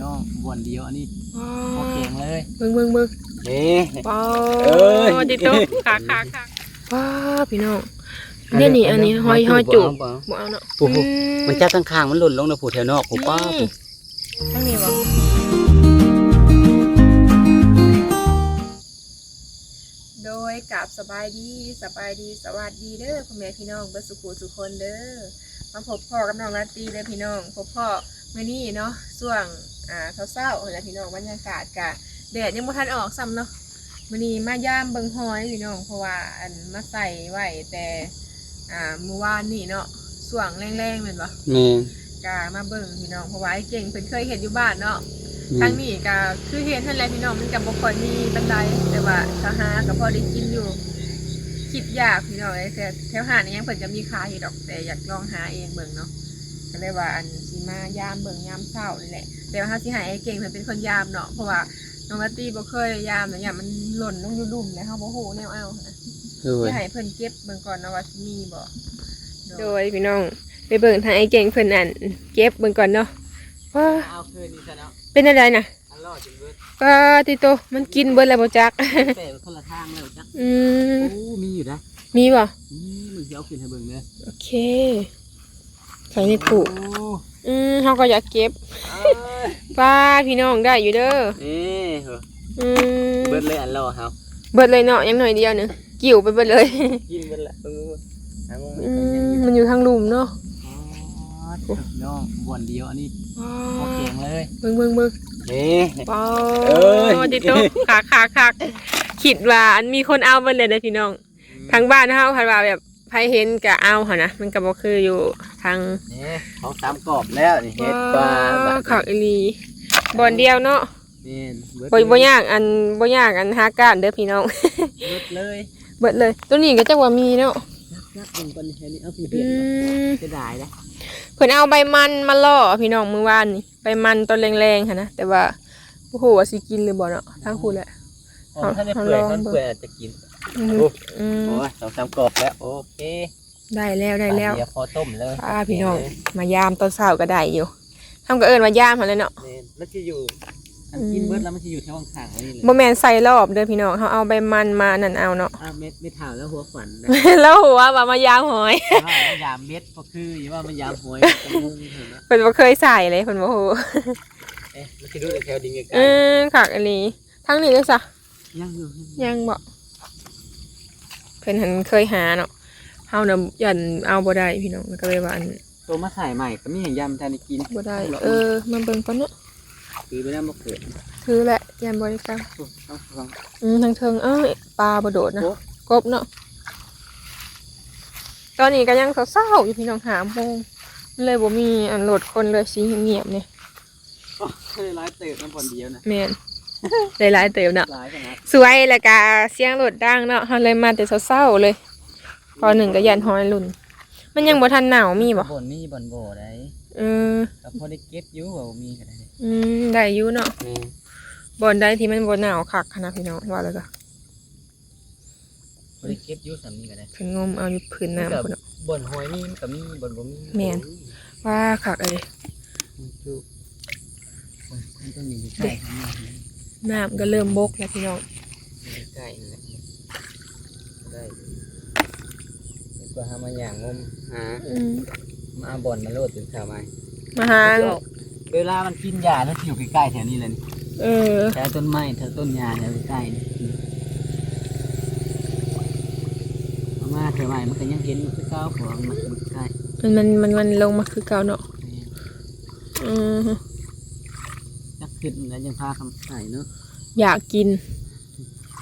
น้องบวนเดียวอันนี้พอเก่งเลยเบิ่งเบิ่งเบิ่งเด้ป้าเอ้ยติดตัวขาขาขาป้าพี่น้องเนี่ยนี่อันนี้ห้อยห้อยจุกบ่เอาเนาะโอ้โหมันจับข้างๆมันหล่นลงในผู้แถวนอกผู้ป้านี่ทั้งนี้บ่โดยกับสบายดีสบายดีสวัสดีเด้อพ่อแม่พี่น้องเบิดสุขุสุขคนเด้อมาพบพ่อกับน้องราตรีเด้อพี่น้องพบพ่อ มื้อนี้เนาะช่วงอ่าเช้าๆแล้วพี่น้องบรรยากาศกะแดดยังบ่ทันออกซ้ำเนาะมื้อนี้มายามเบิ่งหอยพี่น้องเพราะว่าอันมาใส่ไว้แต่อ่าเมื่อวานนี่เนาะช่วงแรงๆแม่นบ่แม่นกามาเบิ่งพี่น้องเพราะว่าไอ้เก่งเพิ่นเคยเห็นอยู่บ้านเนาะ ทางนี้ก็คือเห็นนั่นแหละพี่น้องมันก็บ่ค่อยมีปานใดแต่ว่าถ้าหาก็พอได้กินอยู่คิดยากพี่น้องไอ้แต่แถวหาดนี่ยังเพิ่นจะมีขายอยู่ดอกแต่อยากลองหาเองเบิ่งเนาะ ก็เลยว่าอันสิมายามเบิ่งยามเช้านี่แหละแต่ว่าถ้าสิให้ไอ้เก่งเพิ่นเป็นคนยามเนาะเพราะว่าน้องอาร์ตี้บ่เคยยามนะอย่างมันหล่นลงอยู่ลุ่มแล้วเฮาบ่ฮู้แนวเอานะโดยสิให้เพิ่นเก็บเบิ่งก่อนนะว่าสิมีบ่โดยพี่น้องไปเบิ่งทางไอ้เก่งเพิ่นอันเก็บเบิ่งก่อนเนาะว้าเอาคืนนี้ซะเนาะเป็นอะไรน่ะอันรอดจนเบิดก็ติโตมันกินเบิดแล้วบ่จักแต่คนละทางเลยจักอืมโอ้มีอยู่นะมีบ่นี่มึงสิเอาขึ้นให้เบิ่งเด้อโอเค ใส่ในถุงโอ้อืมเฮาก็อยากเก็บเอ้ยป้าพี่น้องได้อยู่เด้อนี่เหรออืมเบิดเลยอันรอเฮาเบิดเลยเนาะยังหน่อยเดียวหนึงกิ่วไปเบิดเลยกินเบิดละเบิ่งๆหางงอืมมันอยู่ทางหลุมเนาะอ๋อน้องบวนเดียวอันนี้พอเก่งเลยเบิ่งเบิ่งเบิ่งเด้ป้าเอ้ยติโตขาขาขาคิดว่าอันมีคนเอาเบิดเลยเด้อพี่น้องทางบ้านเฮาคันว่าแบบ ไผเห็นก็เอาหั่นนะมันก็บ่คืออยู่ทางนี่เขาสามกรอบแล้วนี่เฮ็ดปลาบัดขักอีหลีบ่อนเดียวเนาะนี่เบิดบ่บ่ยากอันบ่ยากอันหาก้านเด้อพี่น้อง เบิดเลยเบิดเลย ตัวนี้ก็จักว่ามีเนาะนักลงไปนี่อันนี้เอาเปลี่อืยนมจะได้นะเพิ่นเอาใบมันมาล่อพี่น้องมื้อวานนี่ใบมันต้นแรงๆหั่นนะแต่ว่าบ่ฮู้ว่าสิกินหรือบ่เนาะทางคุณแหละ อ๋อถ้าได้เปื่อยเอาลองมันเบิ่งเปื่อยอาจจะกิน อืมโอ้อืมโอ้ยสองสามกรอบแล้ว โอเคได้แล้วได้แล้ว เดี๋ยวพอต้มเลยป้าพี่น้อง มายามตอนเช้าก็ได้อยู่ทำก็เอิ้นว่ายามหั่นแหละเนาะนี่มันจะอยู่อันกินเบิดแล้วมันจะอยู่แถวข้างๆนี่เลยบ่แม่นใส่รอบเด้อพี่น้องเฮาเอาใบมันมานั่นเอาเนาะ อะเม็ดไม่เท่าแล้วหัวขวัญนะ แล้วหัวว่ามายามหอยว่ามันยามเม็ดก็คืออย่าว่ามันยามหวยจะงงเห็นไหมเพิ่นบ่เคยใส่เลยเพิ่นบ่ฮู้เอ๊ะมันจะดูแต่แถวดินไกลเออคักอันนี้ทั้งนี้เลยซะๆยังอยู่ยังบ่เพิ่นหันเคยหาเนาะเฮาน่ะยันเอาบ่ได้พี่น้องแล้วก็เลยว่าอันตัวมาใส่ใหม่ก็มีอย่างยำทานได้กินบ่ได้ เออมาเบิ่งก่อนเนาะคือไม่ได้มาเกิดถือแหละยันบ่ได้กลับโอ้เอาฟังอืมทางเทิงเอ้ยปลาบ่โดดนะโอ้กบเนาะตอนนี้ก็ยังเศร้าๆอยู่พี่น้องหาโมงมันเลยบ่มีอันโหลดคนเลยสิเงียบๆเนี่ยโอ้เคยร้ายเติบน้ำผลเดียวนะแม่นได้ หลายเติบเนาะร้ายขนาดสวยแล้วก็เสียงรถดังเนาะเฮาเลยมาแต่เศร้าๆเลยพอหนึ่งก็ยันหอยลุ่น มันยังบ่ทันหนาวมีบ่บ่นมีบ่นโบได้เออก็พอได้เก็บอยู่ว่าบ่มีก็ได้อืมได้อยู่เนาะนี่บ่อนได้ที่มันบ่หนาวคักขนาดพี่น้องว่าแล้วก็พอได้เก็บอยู่สำนี้ก็ได้เพิ่นงมเอาอยู่พื้นน้ำพุ่นเนาะบ่นหอยนี่มันก็มีบ่นบ่มีแม่นว่าคักเอ้ยมันคือโอ้ยมันต้องอยู่ใกล้ๆ น้ำก็เริ่มบกแล้วพี่น้องใกล้ๆนะได้เดี๋ยวก็หามาอย่างงมหาอืมมาเอาบ่อนมาโลดถึงแถวมามาหาเวลามันกินหญ้าแล้วอยู่ใกล้ๆแถวนี้เลยนี่เออ แถวต้นไม้แถวต้นหญ้าแถวใกล้ๆนี่เอามาแถวใหม่มันก็ยังเห็นอยู่คือเก่าเพราะว่ามันใกล้มันมันมันมันลงมาคือเก่าเนาะอืม จักขึ้นแล้วยังพาคำใส่เนาะอยากกิน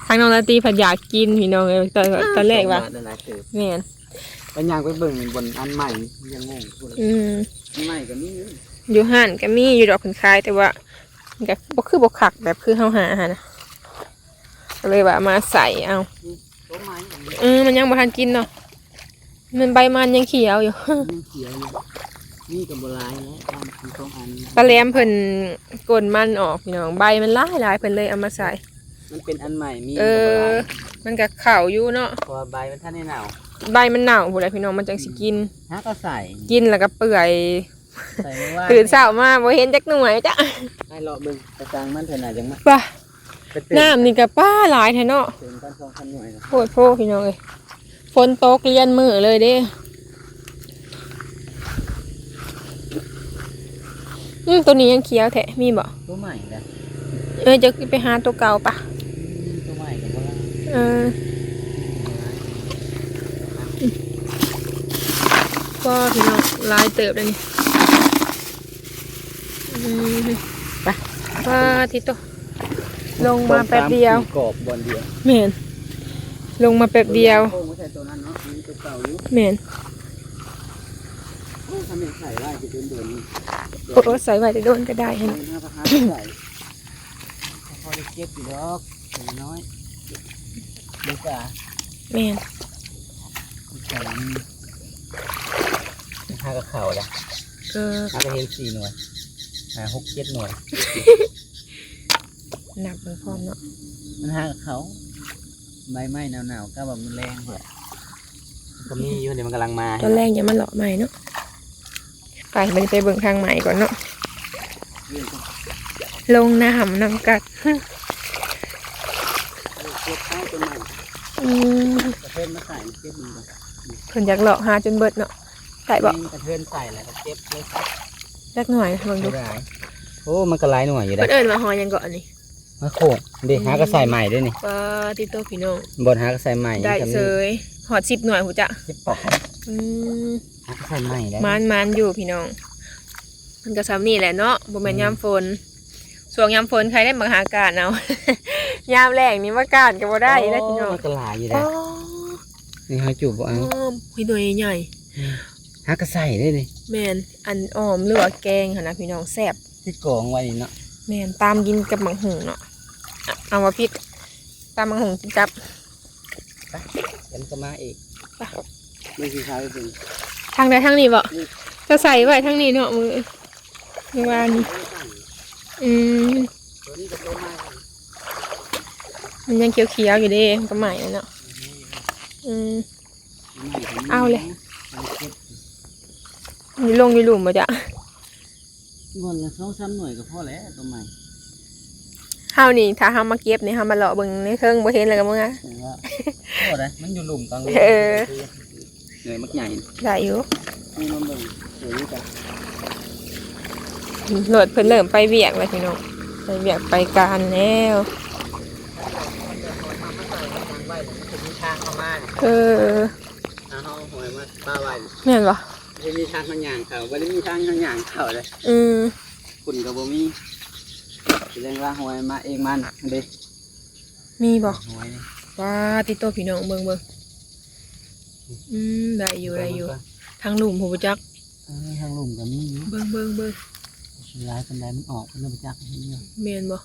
ทางน้องนาตีผัดอยากกินพี่น้องเอ้ยตอนตอนแรกว่าละลายเติบแม่นแล้วยางไปเบิ่งบนอันใหม่ยังงงพูดเลยอืมอันใหม่ก็มีอยู่อยู่ห้านก็มีอยู่ดอกคนคายแต่ว่ามันก็บ่คือบ่คักแบบคือเฮาหาหั่นนะก็เลยว่ามาใส่เอาต้นไม้อันนี้อืมมันยังบ่ทันกินเนาะมันใบมันยังเขียวอยู่ ยังเขียวอยู่ นี่กับโบราณแล้วตามคือสองอันปลาแหลมเพิ่นกลนมันออกพี่น้องใบมันหลายหลายเพิ่นเลยเอามาใส่ มันเป็นอันใหม่มีเอกับโบอ ราณมันก็เข่าอยู่เนาะเพราะว่าใบมันท่านได้หนาวใบมันเน่าพุ่นแหละพี่น้องมันจังสิกิน ฮะก็ใส่กินแล้วก็เปื่อยใส่ไม่ว่าตื่นเช้ามาบ่เห็นจักหน่วยจ้ะให้เลาะเบิ่งกระซังมันเถอะน่ะจังมาป่ะไปเติมน้ำนี่ก็ป้าหลายแท้เนาะเติมกันสองพันหน่วยนะโพดโพพี่น้องเอ้ยฝนตกเลียนมือเลยเด้ อืมตัวนี้ยังเขียวแท้มีบ่ตัวใหม่นะเอ้ยจะไปหาตัวเก่าปะอืมตัวใหม่กับว่าเออก็พี่น้องลายเติบเลยนี่อืมไปว่าทิโตลงมาแป๊บเดียวกรอบบอลเดียวเหม็นลงมาแป๊บเดียวโอ้ไม่ใช่ตัวนั้ นเนาะมีตัวเก่าอยู่เหม็นโอ้ทำเป็นใส่ไล่จะเป็นเดือนนี้โอ้ใส่ไว้จะโดนก็ได้เดืเห็อนนห้าพันห้าใส่พอได้เก็บอยู่ดอกอย่างน้อยดูจ้าเหม็นดูจ้าห้ากับเข่าละเออห้าก็เห็นสี่หน่วยห้าหกเจ็ดหน่วยหนักเลยพร้อมเนาะมันห้ากับเขาใบไม้หนาวๆก็แบบมันแรงเถอะก็มีอยู่เดี๋ยวมันกำลังมาตอนแรกอย่ามาเลาะใหม่เนาะ ไปมันไปเบิ่งทางใหม่ก่อนเนาะเรื่องก็ลงน้ำนำกัดเก็บข้าวตัวใหม่อืมกระเทือนมาใส่เก็บมันก่อนเพิ่นอยากเลาะหาจนเบิดเนาะใส่บ่กระเทือนใส่แล้วก็เก็บเลยจักหน่อยเบิ่งดูไม่ได้โอ้มันก็หลายหน่วยอยู่ได้เพิ่นเอิ้นว่าหอยังเกาะนี่มาโขกเดี๋ยวหาก็ใส่ใหม่ด้วยนี่ปาติโตพี่น้องบนหาก็ใส่ใหม่ได้เสยหอด10หน่วยหูจ้ะสิบปอก อืมหาก็ใส่ใหม่ได้มานมานอยู่พี่น้อง มันก็ซ้ำนี่แหละเนาะบ่แม่นยามฝนช่วงยามฝนใครได้มาหาอากาศเอายามแรงนี่มากาศก็บ่ได้แล้วพี่น้องมันก็หลายอยู่อ๋ได้อนี่เขาจูบบ่เอาพี่หน่วยใหญ่หาก็ใส่ได้นี่แม่นอันอ้อมหรือว่าแกงหั่นนะพี่น้องแซ่บที่กองไว้นี่เนาะแม่นตามกินกับหมังหุงเนาะอะเอามาพริกตามหมังหุงกินกับเดี๋ยวมันก็มาอีกไปไม่ใช่ใช้เป็น ทางใดทางนี้บ่จะใส่ไว้ทางนี้เนาะมือมือวานอืมตัวนี้ก็ตัวใหม่มันยังเขียวๆอยู่เด้มันก็ใหม่แล้วเนาะอืมเอาเลยมีลงมีหลุมบ่จ้ะงอนละสองสามหน่วยก็พอแล้วตัวใหม่เฮานี่ถ้าเฮามาเก็บนี่เฮามาเลาะเบิ่งในเทิงบ่เห็นเลยกับมึงอะผมว่าพอได้มันอยู่หลุมกลางเออ เหนื่อยมักใหญ่ได้อยู่นี่มันเบิ่งสวยจ้ะโหลดเพิ่นเริ่มไปเวียกแล้วพี่น้องไปเวียกไปการแล้วจะมีทางเข้ามาเนี่ยเออเอาเอาหอยมาป้าไว้แม่นบ่จะมีทางมันย่างเขาบ่ได้มีทางมันย่างเขาเลยอืมคุณกับบ่มีแสดงว่าหอยมาเองมันเด็กมีบ่หอยนี่ว้าติโตพี่น้องเบิ่งเบิ่ง อืมได้อยู่ได้อยู่ ทางหลุมผู้บ่จักเออทางหลุมก็มีอยู่เบิ่งเบิ่งเบิ่งร้ายปันไดมันออกมันบ่จักเห็นอยู่แม่นบ่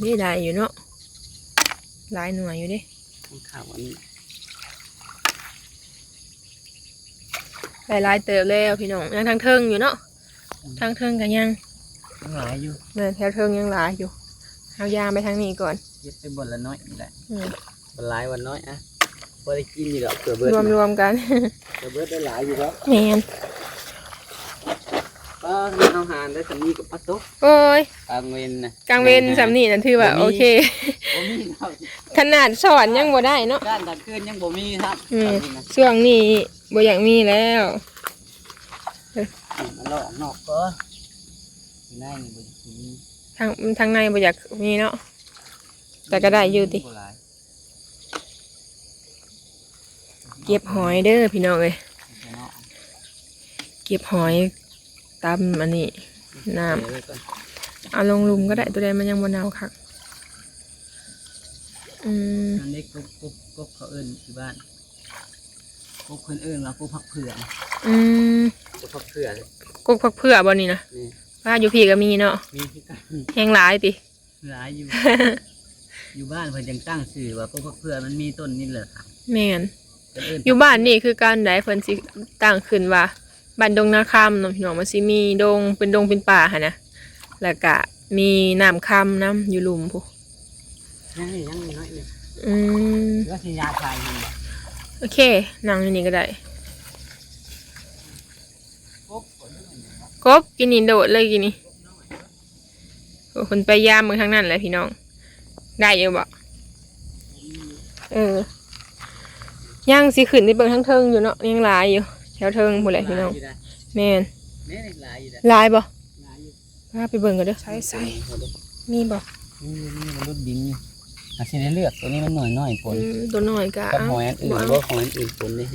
ได้ได้อยู่เนาะหลายหน่วยอยู่เด้มันข่าวอันนี้ได้หลายเติบแล้วพี่น้องยังทางเทิงอยู่เนาะทางเทิงก็ยังยังหลายอยู่แม่นแถวเทิงยังหลายอยู่เอายามไปทางนี้ก่อนเก็บไปบนละน้อยนี่แหละอืมบนหลายวันน้อยอะ บ่ได้กินอยู่ดอกเผื่อเบิดรวมรวมๆกันเผื่อเบิดได้หลายอยู่แล้วแม่นป้ามันเอาหารได้สำนีกับป้าตุ๊กโอ้ยกลางเวนนะกลางเวนสำนี่นั่นถือว่าโอเค บ่มีครับขนาดสอนยังบ่ได้เนาะ การดักคืนยังบ่มีครับอืมตอนนี้นะช่วงนี้บ่อยากมีแล้ว มันลอกนอกก็อยู่ในนี่บ่มีทางทางในบ่อยากมีเนาะ แต่ก็ได้อยู่ติ บ่หลาย เก็บหอยเด้อพี่น้องเอ้ยเนาะเก็บหอยตามอันนี้น้ำเดี๋ยวไว้ก่อนเอาลงหลุมก็ได้ตัวใดมันยังบ่เน่าคักอืมอันนี้กุ๊กกุ๊กกุ๊กเขาเอิ้นที่บ้านกุ๊กเพิ่นเอิ้นว่ากุ๊กผักเผือกอืมกุ๊กผักเผือกกกพักเพื่อบ่นี่นะนี่ว่าอยู่พี่ก็มีเนาะมีที่กันแห้งหลายติหลายอยู่อยู่บ้านเพิ่นยังตั้งชื่อว่ากุ๊กผักเผือกมันมีต้นนี่แหละครับแม่นเพิ่นเอิ้นอยู่บ้านนี่คือการใดเพิ่นสิตั้งขึ้นว่าบ้านดงนาคำเนาะพี่น้องมันสิมีดงเป็นดงเป็นป่าหั่นนะแล้วก็มีน้ำคำน้ำอยู่หลุมพุยังนี่ยังนี่น้อยนี่อืมแล้วสิยาชายมันบ่โอเคนั่งอยู่นี่ก็ได้กุ๊กคนนี้มันบ่กบกินนี่โดดเลยกินนี่โอ้คนไปยามมือทางนั้นแหละพี่น้อง ได้อยู่บ่เออ ย่างสิขึ้นไปเบิ่งทั้งเทิงอยู่เนาะยังหลายอยู่แถวเทิงพู้นแหละพี่น้องแม่นแม่นหลายอยู่ได้หลายบ่หลายอยู่พาไปเบิ่งกันเด้อใส่ใส่มีบ่นี่นี่มันรุดดินอยู่อาจจะได้เลือกตัวนี้มันหน่อยหน่อยผลอืมตัวน้อยกะกับหอยอันอื่นบ่บ่หอยอันอื่นผลนี่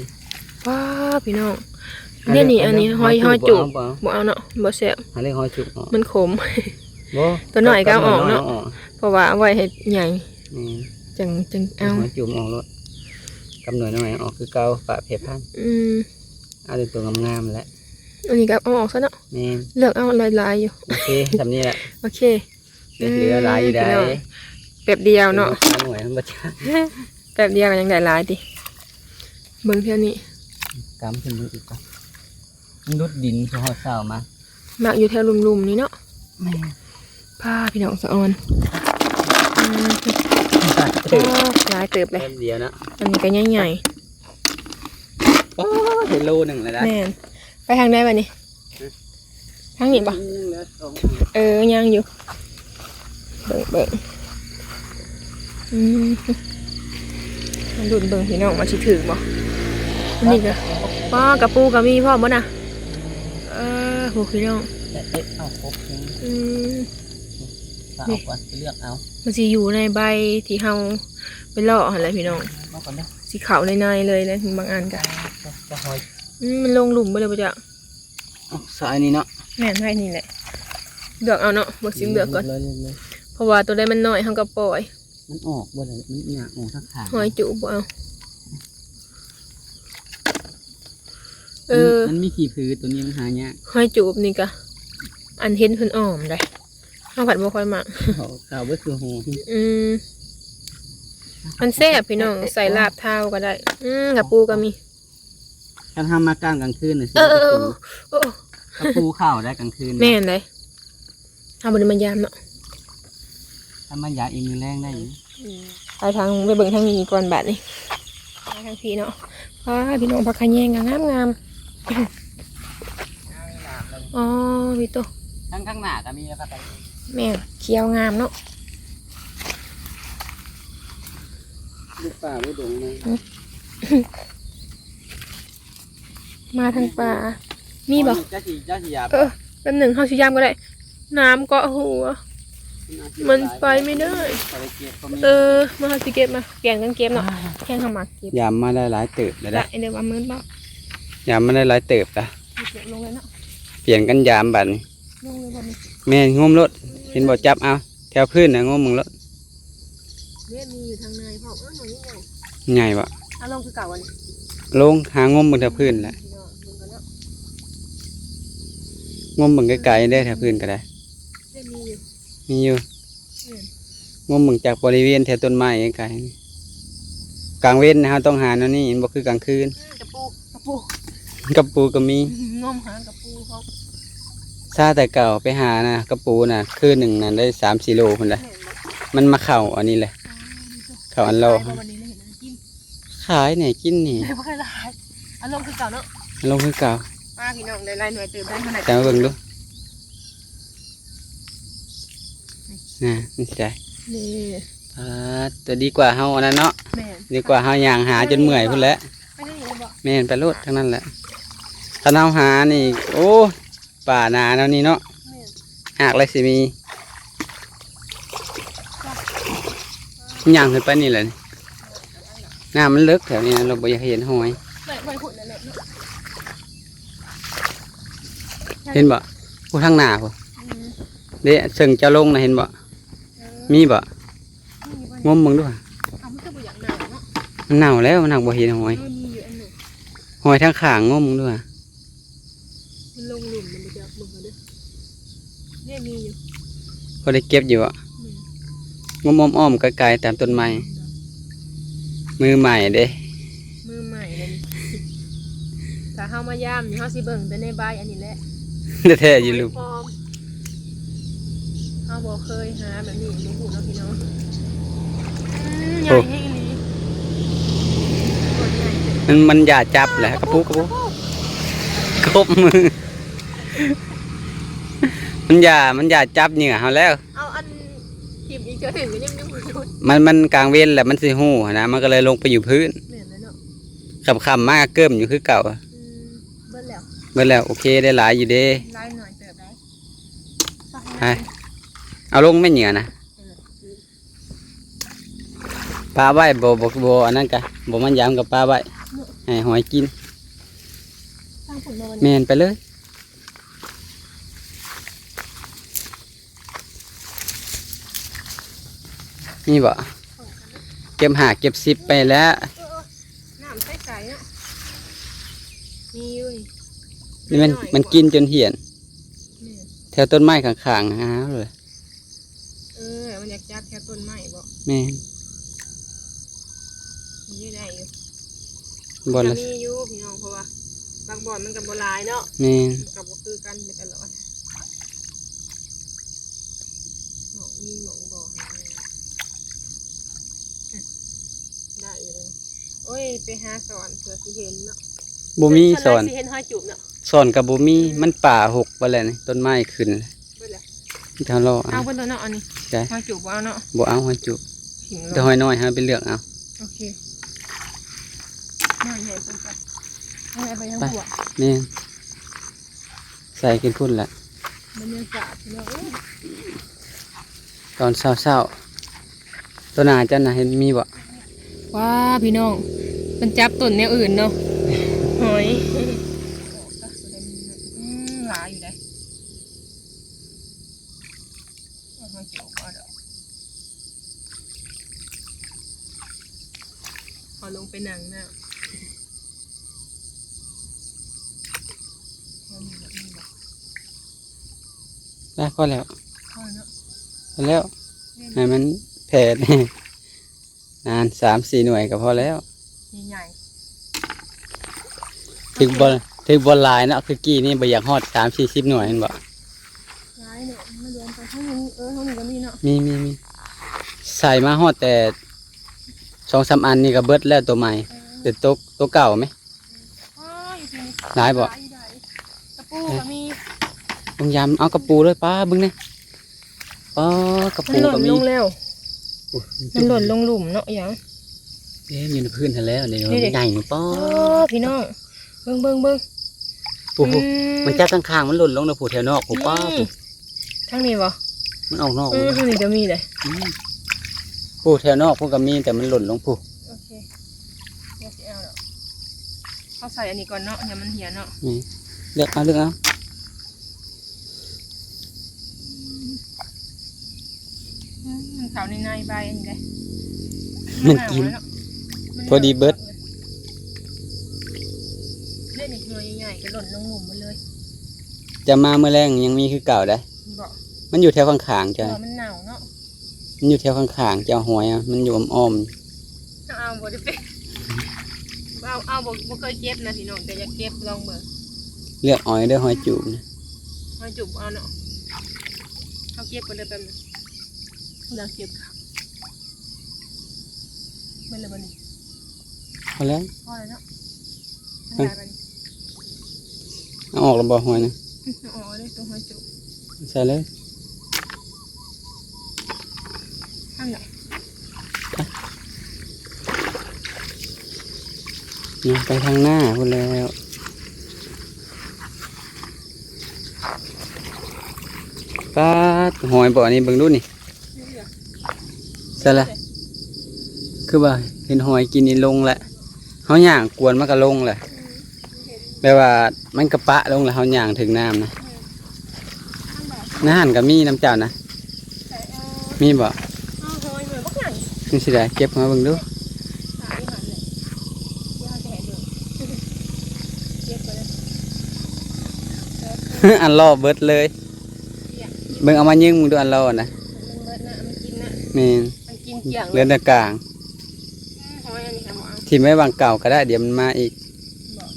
ว้าพี่น้องเนี่ยนี่อันนี้หอยหอยจุกบ่บ่เอาเนาะบ่แซ่บหาเรียกหอยจุกเนาะมันขมบ่ตัวหน่อยก็เอาออกเนาะออกเพราะว่าเอาไว้ให้ใหญ่นี่จังจังเอาเอาหอยจุกออกรถ กำหน่อยหน่อยออกคือเก่าปะเพชรพันอืมเอาแต่ตัวงามๆแหละอันนี้ก็เอาออกซะเนาะแม่นเลือกเอาลายๆอยู่ โอเคทำนี่แหละโอเคเหลือหลายอยู่ได้พี่น้องแป๊บเดียวเนาะป็หน่วยมันบ่ชัดแป๊บเดียวก็ยังได้หลายติเบิ่งเท่านี้กำขึ้นดูอีกก่อนมันรุดดินพอหอดเสามามักอยู่แถวลุ่มๆนี่เนาะแม่พาพี่น้องสะออน อืมเติบหลายเติบเลยแป๊บเดียวนะอันนี้ก็ใหญ่โอ้เฮโลหนึ่งเลยนะๆแม่นไปทางใดบัดนี้ทางนี้บ่เหลือสองเออยังอยู่เบิ่งเบิ่งอืมมันดุนเบิ่งพี่น้องมาชิถือบ่อันนี้ก็ป้ากระปูก็มีพ่อมบ่น่ะเออโหพี่น้อง แต่เอ๊ะเอาครบยังอืม เอาก่อนไปเลือกเอามันสิอยู่ในใบที่เฮาไปเลาะหั่นแหละพี่น้องเอาก่อนเด้อสีขาวในในๆเลยนะบางอันก็จะหอยอืมมันลงหลุมไปเลยบ่จ๊ะเอาสายนี้เนาะแม่นไว้นี่แหละเลือกเอาเนาะบ่สิเลือกก่อน เลยเลยเลยเพราะว่าตัวใดมันน้อยเฮาก็ปล่อย มันออกบ่เลยมันหยาออกทั้งขาหอยจุบ่เอาเออ มันมีขี่พื้นตัวนี้มันหายากหอยจูบนี่ก็อันเห็นเพิ่นอ้อมได้ เฮาผัดบ่ค่อยมักเขาเขาบ่คือหูอืมมันแซ่บพี่น้องใส่ลาบเท้าก็ได้ อืมกับปูก็มีถ้าทำมากลางกลางคืนน่ะสิเออเออเออเออ กระปูข้าวได้กลางคืนแม่นเลยเอาบ่ได้มายามเนาะถ้ามันยาอีมือแรงได้อยู่ไปทางไปเบิ่งทางนี้ก่อนบัดนี้ไปทางพี่เนาะว้าพี่น้องผักขะแยงก็งามงามๆอ๋อพี่โต ทั้งข้างหน้าก็มีนะครับ แม่นเขียวงามเนาะลูกป่าลูกดงเลยมาทางป่า มีบ่จ้าสีจ้าสียาเออแป๊บหนึ่งเข้าชิยามก็ได้ น้ำเกาะหัว มันไปไม่ได้ เออ มาเอาสิเก็บมา แกงกันเก็บเนาะแข่งขมักเก็บยามมาได้หลายเติบเลยได้นะเดี๋ยวว่ามืดบ่ยามมาได้หลายเติบละเก็บลงเลยเนาะเปลี่ยนกันยามบัดนี้ลงเลยบ่นี้แม่นงมรถ เห็นบ่จับเอาแถวพื้นนะงมมึงรถเล่มีอยู่ทางในพ่อเออหน่อยนี่ไงใหญ่บ่เอาลงคือเก่าวันนี้ลงหางมมึงแถวพื้นแหละพี่น้องเบิ่งกันเนาะงมมึงไกลๆได้แถวพื้นก็ได้เล่มีอยู่มีอยู่อืมงมมึงจากบริเวณแถวต้นไม้ไกลๆกลางเว้นนะฮะต้องหาแนวนี้บ่คือกลางคืนอืมกระปูกระปูกับปูก็มีงมหากระปูเขา ซาแต่เก่าไปหานะกับปูน่ะคืนหนึ่งน่ะได้สามสี่โลคนละเห็นบ่มันมาเข่าอันนี้แหละเข่าอันโลไปบ่วันนี้เลยเห็นอันกินขายเนี่ยกินนี่ไม่ค่อยหลายเอาลงคือเก่าเนาะลงคือเก่ามาพี่น้องได้ไล่หน่วยเติมได้ขนาดแต่มาเบิ่งดูนะนี่สิได้นี่อ่าตัวดีกว่าเฮาอันนั้นเนาะแม่นดีกว่าเฮาย่างหาจนเมื่อยพุ่นแหล้วไม่ได้ยินบ่แม่นไปโลดทั้งนั้นแหละถ้าเฮาหานี่ โอ้ ป่านาแนวนี้เนาะแม่นหากอะไรสิมีย่างขึ้นไปนี่แหละนี่น้ำมันลึกแถวนี้นะเราบ่อยากเห็นหอยไม่ไม่พูดนั่นแหละเนาะเห็นบ่ผู้ทางหน้าพุ่นอืมเด้ซึ่งจะลงนะเห็นบ่เออมีบ่มีบ่งมมึงด้วยเอามันก็บ่อยากหนาวเนาะมันเน่าแล้วมันหักบ่เห็นหอยเออมีอยู่อันหนึ่งหอยทางขางงมมึงด้วยมันลงหลุมมันจะมึงเอาเด้อเนี่ยมีอยู่ ก็ได้เก็บอยู่อะแม่นงมอ้อมๆไกลๆตามต้นไม้มือใหม่เด้ มือใหม่เลยนี่ถ้าเฮามาย่ามนี่เฮาสิเบิ่งแต่ในใบอันนี้แหละแท้ๆอยู่ลูกหอยปลอมเฮาบ่เคยหาแบบนี้บ่ฮู้เนาะพี่น้องอืมใหญ่ให้อีหลีโคตรใหญ่มันมันอย่าจับแหละกระปุกกระปุกกบมือ มันอย่ามันอย่าจับเหงื่อเฮาแล้ว เอาอันทีมอีกเจอหนึ่งก็ยังยังไม่รู้มันมันกลางเว้นแหละมันสิหู้นะมันก็เลยลงไปอยู่พื้นเหมือนแล้วเนาะขับคำมากเกิมอยู่คือเก่าอืมเบิ้ลแล้วเมื่อแล้วโอเคได้หลายอยู่เด้ไล่หน่อยเติบได้ไปเอาลงไม่เหงื่อนะปลาไว้บ่บ่บ่อันนั้นกะบ่มันยามกับปลาไว้ให้หอยกิน สร้างผลมาวันแมนี้นไปเลย นี่บ่เก็บหาเก็บสิบไปแล้ว น้ำใสๆอะมีอยู่นี่นี่มันอยมันกินจนเหี่ยนแม่แถวต้นไม้ข้างๆนะฮะเลยเออ มันอยากจับแค่ต้นไม้บ่แม่นมีอยู่ได้อยู่บอลก็ละมีอยู่พี่น้องเพราะว่าบางบ่อนมันกับโบหลายเนาะแม่นมันกับบ่คือกันไปตลอดหมองมีหมองบ่อให้อืมได้อยู่เลยโอ้ยไปหาสอนเผื่อสิเห็นเนาะบ่มีสอนเผื่สิเห็นห้อยจูบเนาะสอนกับบ่มีมันป่าหกไปแล้วนี่ต้นไม้ขึ้นเบิ่งแล้วที่ทางรอเอาเอาเพิ่นตัวเนาะอันนี้ใช่ห้อยจูบบ่เอาเนาะบ่เอาหอยจุบหินแต่หอยน้อยฮะเป็นเลือกเอา โอเคน้อยใหญ่เพิ่นจ้ะเอาไปทั้งหัวแม่นใส่กินพุ่นละบรรยากาศเนาะเอ้ยตอนเช้าๆตัวหนาจันน่ะเห็นมีบ่ว้าพี่น้อง มันจับต้นแนวอื่นเนาะหอยอืมหลายอยู่ได้เอามาเกี่ยวก่อนเด้อขอลงไปนั่งหน้าเอานี่แบบนี้แบบได้พอแล้วพอเนาะพอแล้วให้มันแผ่แน่นานสามสี่หน่วยก็พอแล้ว ใหญ่ถึงบอลถึงบอลลายเนาะคือกี้นี่บ่อยากฮอดสามสี่สิบหน่วยเห็นบ่ๆร้ายเนี่ยมารวมกันทั้งนี้เออทั้งนี้ก็มีเนาะมีมีมีใส่มาฮอดแต่สองสามอันนี่ก็เบิดแล้วตัวใหม่แต่ตัวตัวเก่าไหมอ้าวอยู่ที่นี่หลายบ่หลอยู่ได้ตะปูก็มีต้องยำเอากระปูเลยป้าเบึ้งเนี่ยป้ากระมันปูหล่ก็นมีลงแล้วโอ้ยมันหล่นลงหลุมเนาะอย่าง เอ๊ะอยู่ในพื้นทันแล้วเดี๋ยวนี่ดิใหญ่หนูป้อโอ้พี่น้องเบิ่งเบิ่งเบิ่งปูปูอืมันจับข้างๆมันหล่นลงในผูแถวนอกผูป้าอืปูมทางนี้บ่มันออกนอกเออทางนี้ก็มีเลยผูแถวนอกผูก็มีแต่มันหล่นลงผูโอเคเดี๋ยวสิเอาแล้วเขาใส่อันนี้ก่อนเนาะอย่ามันเหี่ยเนาะนี่เลือกเอาเลือกเอาอืมมันเขาในในใบอันนี้เลยมันกินเาไว้เาะ พอดีเบิดเล่นอีกหน่วยใหญ่ๆก็หล่นลงหลุมหมดเลยจะมาเมื่อแรงยังมีคือเก่าได้ บอกมันอยู่แถวข้างๆจ้ะว่ามันหนาวเนาะมันอยู่แถวข้างๆจะเอาหอยอะมันอยู่อ้อมเอาบ่ได้เป็นเอาเอาบ่บ่เคยเก็บนะพี่น้องแต่อยากเก็บลองเบิ่งๆเลือกอ้อยเด้อหอยจูบนะมาจุบเอาเนาะเอาเก็บกันเลยแป๊บนึงเราเก็บค่ะไม่เลยบันนี้พ อแล้วพอแล้วเนาะมันได้บัดนี้เอาออกแล้วบ่หอยนะอ๋อเลยตรงหัวจุบใส่เลยข้างไหนนี่ไปทางหน้าพูดแล้วป้าดหอยบ่อนี่เบิ่งดูนี่นี่เหรอใช่ละคือว่าเห็นหอยกินนี่ลงแหละ เฮาย่างกวนมันก็ลงแหละแปลว่ามันกระปะลงแล้วเฮาย่างถึงน้ำนะข้างแบบน้าหันก็มีน้ำเจ้านะใส่เอามีบ่เอาหอยเหมือนพวกหนังนี่สิได้เก็บมาเบิ่งดูสายหันเลยย่าจะให้ดูเก็บไปเลยอันล่อเบิดเลยเบิ่งเอามายิงมึงดูอันล่อนะมันเบิดนะมันกินนะแม่นมันกินเกี่ยงเรือนตะกลาง หอยอันนี้ค่ะหมอเอา ที่ไม่วางเก่าก็ได้ เดี๋ยวมันมาอีกบอก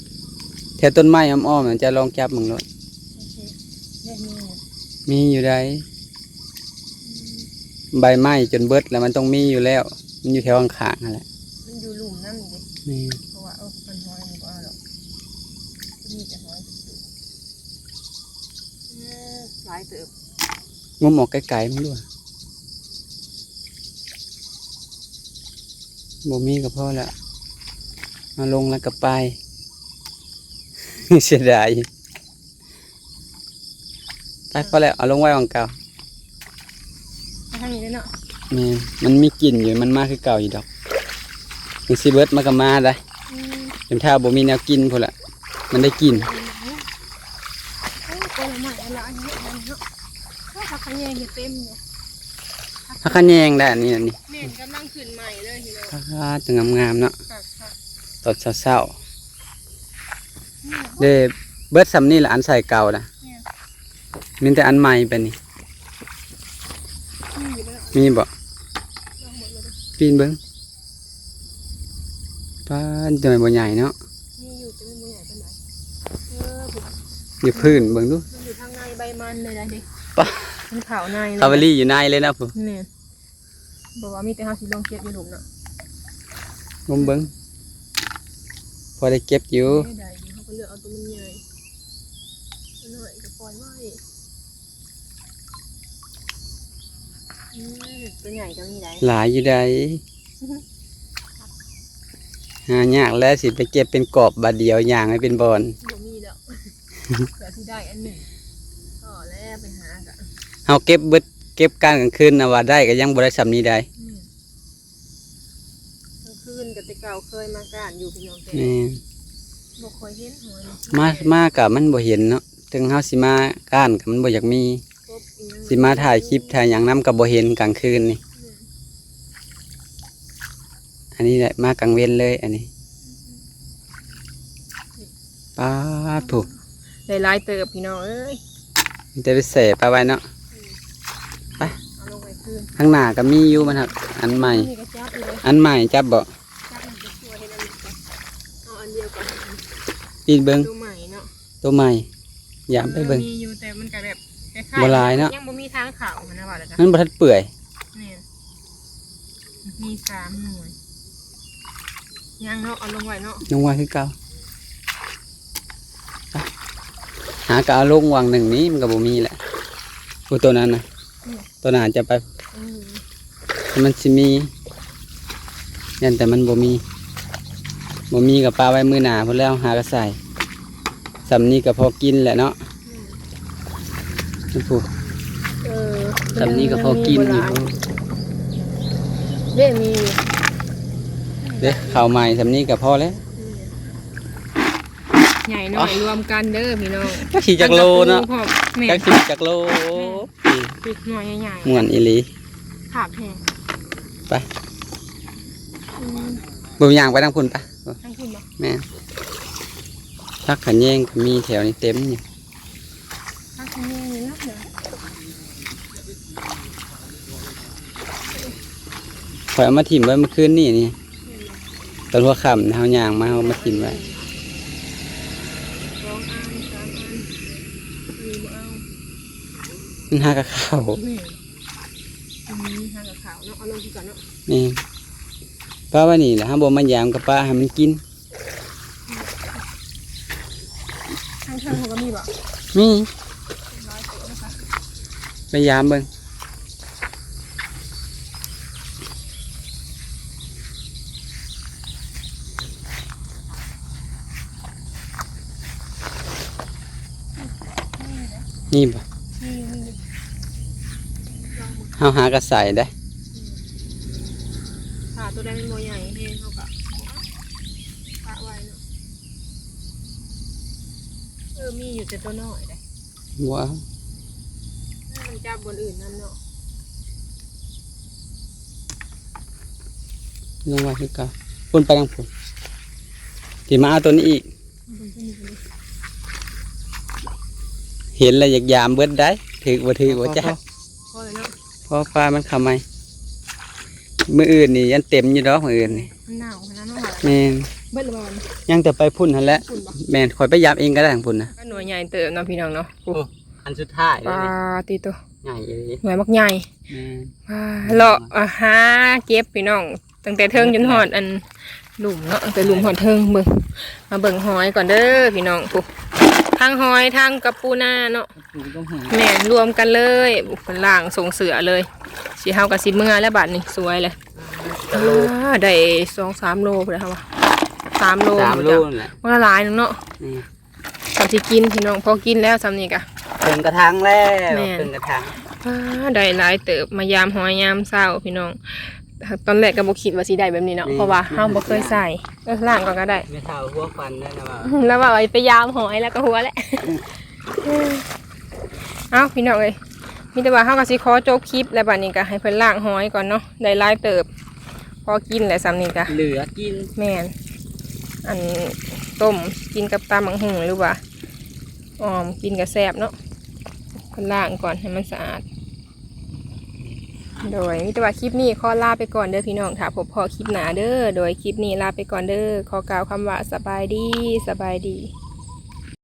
แถวต้นไม้อ้อมๆมันจะลองจับมึงเลยโอเคเรียกนี่มีอยู่ได้ใบไม้จนเบิดแล้วมันต้องมีอยู่แล้ว มันอยู่แถวข้างๆนั่นแหละมันอยู่หลุมน้ำนี่ดิแม่นเพราะว่าเออมันหอยมันก็เอาหรอกมีแต่หอยจุดๆอืมหลายเติบงมออกไกลๆมันด้วยบ่มีก็พอละ มาลงแล้วก็ไป เสียดายไปพอแล้วเอาลงไว้วางเก่าทางนี้เลยเนาะแม่นมันมีกลิ่นอยู่มันมาคือเก่าอยู่ดอกมันสิเบิดมาก็มาได้อืมเห็นถ้าบ่มีแนวกินพุ่นละมันได้กินโอ้ยคนละใหม่อันละอันนี้อันนี้เนาะโอ้ยผักขะแยงเห็ดเต็มเลยถ้าขันแยงได้อันนี้อันนี้เม่นกำลังขึ้นใหม่เลยทีเดียวถ้าจะงามๆเนาะค่ะค่ะ ตอนเช้าๆเด้เบิดซำนี่ละอันใส่เก่านะเนี่ยมีแต่อันใหม่ไปนี่นี่อยู่แล้วมีบ่ลองหมดเลยปีนเบิ่งป้านจะไม่บ่ใหญ่เนาะนี่อยู่จะไม่มือใหญ่เป็นไรเออผมอยู่พื้นเบิ่งดูมันอยู่ทางในใบมันเลยนะดิปะมันขาวในเลยคาเวลี่อยู่ในเลยนะพุ่นนี่บอกว่ามีแต่ห้าสิลองเก็บอยู่หลุมเนาะงมเบิ่งพ อได้เก็บอยู่ไม่ได้อยู่เขาก็เลือกเอาตัวมันใหญ่ตัวหน่อยก็ปล่อยไว้อืมตัวใหญ่ก็มีได้หลายอยู่ใดหายากแล้วสิไปเก็บเป็นกอบบาดเดียวอย่างให้เป็นบอนบ่มีแล้วเผื่อที่ได้อันหนึ่งก็แล้วไปหากันเฮาเก็บเบิดเก็บกลางกลางคืนนะว่าได้ก็ยังบ่ได้สำนี้ได้ อืมกลางคืนกับแต่ เก่าเคยมาการอยู่พี่น้องแต่แม่นบ่ค่อยเห็นหอยมามากับมันบ่เห็นเนาะถึงเฮาสิมาก้านกับมันบ่อยากมีกบอีหยังสิมาถ่ายคลิปถ่ายหยังนํกับบ่เห็นกลางคืนนี่อืมอันนี้แหละมากลางเว้นเลย อันนี้ป้าดถูกได้หลายเติบพี่น้องเอ้ยมันจะไปเสปลาไว้เนาะเอาลงไปคืนข้างหน้าก็มีอยู่มันครับ อันใหม่ นี่ก็จับอยู่เลยอันใหม่จับบ่ จับมันจะช่วยให้มันก่อนเอาอันเดียวก่อน ปีนเบิ่งตัวใหม่เนาะตัวใหม่อย่าไปเบิ่งมีอยู่แต่มันก็แบบคล้ายบ่หลายเนาะยังบ่มีทางเขามันนะว่าแล้วจ้ะมันบ่ทันเปื่อยนี่มีสามหน่วยยังเนาะเอาลงไว้เนาะลงไว้คือเก่าไปหากะเอาลงวางหนึ่งนี้มันก็บ่มีแหละผู้ตัวนั้นนะตัวนั้นอาจจะไปอืมมันสิมียันแต่มันบ่มี บ่มีกับปลาไว้มือหนาพอแล้วหากระใส่สำนี้ก็พอกินแหละเนาะอืมนี่ผู้เออสำนี้ก็พอกินอยู่เด้มีอยู่เด้ข้าวใหม่สำนี้ก็พอแล้วใหญ่หน่อยรวมกันเด้อพี่น้องก็ขี่จากโลเนาะพ่อแม่ก็ขี่จากโลปิดหน่อยใหญ่ม่วนอีหลีๆขาบแห้งไปอืมบ่มีย่างไปทางพุ่นปะทั้งคุณบ่ แม่พักขันแยงก็มีแถวนี้เต็มอยู่ทั้งคุณนี่นี่นักเด้อข่อยเอามาถิ่มไว้เมื่อคืนนี่นี่ตอนหัวค่ำนะเฮาย่างมาเฮามาถิ่มไว้สองอันสามอันมีบ่เอามันหากระเข้าแม่อืมหางกับขาวเนาะเอาลงที่ก่อนเนาะนี่ป้าว่านี่แหละฮะบ่มายามกับป้าให้มันกิน ทางเทิงเขาก็มี บ่มีร้อยตัวนะคะไปยามเบิ่งนี่บ่นี่นี่เฮาหากระใส่ได้ขาตัวใดมันโมใหญ่แห้งเขาก็ปะไว้เนาะเออมีอยู่แต่ตัวน้อยเลยว้าวมันจับบนอื่นนั่นเนาะลงไว้คือเก่าพุ่นไปทางพุ่นที่มาเอาตัวนี้อีกมันก็มีตัวนี้เห็นแล้วอยากยามเบิดได้ถือบ่ถือบ่จ้าพอเลยเนาะเพราะปลามันเข้ามามื้ออื่นนี่ยันเต็มอยู่ดอกมื้ออื่นนี่มันหนาวขนาดนั้นหรอแม่น เบิดละบอลยังแต่ไปพุ่นหั่นแหละฝุ่นบ่แม่นข่อยไปยามเองก็ได้ทางพุ่นนะก็หน่วยใหญ่เติมเนาะพี่น้องเนาะอันสุดท้ายปลาตีตัวใหญ่เลยหน่วยมักใหญ่แม่นอ่าเลาะอาหาเก็บพี่น้อง ตั้งแต่เทิงจนหอดอันหลุมเนาะตั้งแต่หลุมหอดเทิงเบิ่งมาเบิ่งหอยก่อนเด้อพี่น้องปุ๊ทั้งหอยทั้งกระปูนาเนาะปูก็หอยแม่นรวมกันเลยเป็นล่างส่งเสือเลยสีเฮากับสีเมื่อแล้วบัดนี้สวยเลยอ่าได้สองสามโลเลยค่ะวะ สามโลสามบ่โลจ๊ะนั่นแหละมันละลายหนึงเนาะนี่สำที่กินพี่น้องพอกินแล้วสำนี้กะ เพิ่งกระทังแล้วแม่น เพิ่งกระทังอ่าได้หลายเติบมายามหอยยามเศร้าพี่น้อง ตอนแรกก็บ่คิดว่าสิได้แบบนี้เนาะเพราะว่าเฮาบ่เคยใส่เออล่างก่อนก็ได้ ไม่เท่าหัวฟันด้วยนะว่าแล้วว่าไปยามหอยแล้วก็หัวแหละ เอ้าพี่น้องเอ้ยมีแต่ว่าเฮาก็สิขอจบคลิปแล้วบัดนี้ก็ให้เพิ่นล้างหอยก่อนเนาะได้หลายเติบ พอกินแหละซ้ำนี้ก็เหลือกิน แม่น อันต้มกินกับตามังหุงหรือว่าออมกินกับแซบเนาะคนล้างก่อนให้มันสะอาด โดยมิตรว่าคลิปนี้ขอลาไปก่อนเด้อพี่น้องค่ะพบพอคลิปหนาเด้อ โดยคลิปนี้ลาไปก่อนเด้อขอกล่าวคำว่าสบายดีสบายดี